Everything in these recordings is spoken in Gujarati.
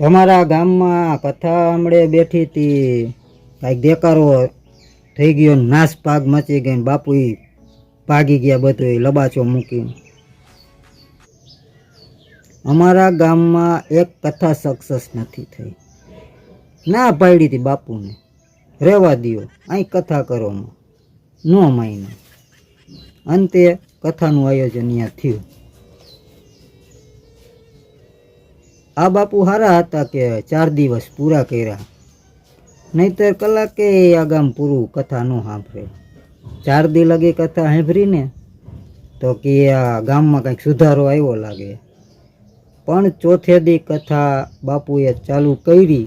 તમારા ગામમાં કથા હમણે બેઠી હતી કાંઈક દેકારો થઈ ગયો નાશ પાગ મચી ગઈ બાપુ ભાગી ગયા બધું લબાચો મૂકીને. અમારા ગામમાં એક કથા સક્સેસ નથી થઈ. ના પાડી હતી બાપુને. રહેવા દો અહીં કથા કરો ન નો માયને. અંતે કથાનું આયોજન અહીંયા થયું. આ બાપુ સારા હતા કે ચાર દિવસ પૂરા કર્યા. નહીતર કલાકે આ ગામ પૂરું કથા ન સાંભળે. ચાર દી લગી કથા સાંભળીને તો કે આ ગામમાં કંઈક સુધારો આવ્યો લાગે. પણ ચોથે દી કથા બાપુએ ચાલુ કરી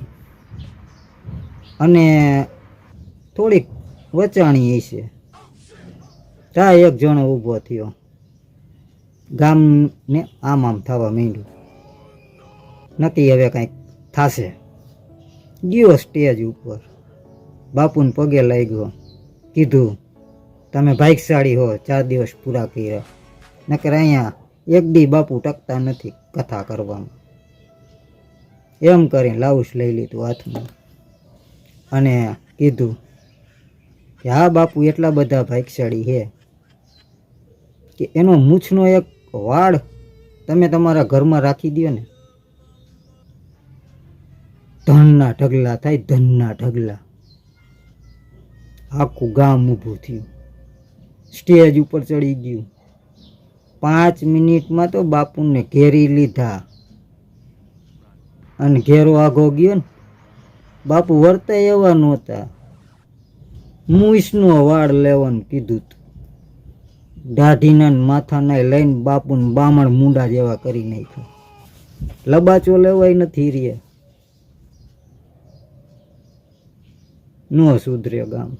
અને થોડીક વચાણી હશે ત્યાં એક જણો ઊભો થયો. ગામને આમ આમ થવા માંડ્યું. નક્કી હવે કાંઈક થશે. ગયો સ્ટેજ ઉપર. બાપુને પગે લાગ્યો. કીધું, તમે ભાઈકશાળી હો, ચાર દિવસ પૂરા કર્યા. નકર અહીંયા એક દી બાપુ ટકતા નથી કથા કરવામાં. એમ કરીને લાઉસ લઈ લીધું હાથમાં. અને કીધું, કે હા બાપુ, એટલા બધા ભાઈકશાળી છે કે એનો મૂછનો એક વાળ તમે તમારા ઘરમાં રાખી દો ને. ધનના ઢગલા થાય, ધનના ઢગલા. આખું ગામ ઊભું થયું. સ્ટેજ ઉપર ચડી ગયું. પાંચ મિનિટમાં તો બાપુને ઘેરી લીધા. અને ઘેરો આઘો ગયો ને. બાપુ વર્તાય એવા નહોતા. મુઈસનો વાળ લેવાનું કીધું તું. દાઢીના માથાના લઈને બાપુને બામણ મુંડા જેવા કરી નાખ્યો. લબાચો લેવાય નથી રે નો સુધર્યો ગામ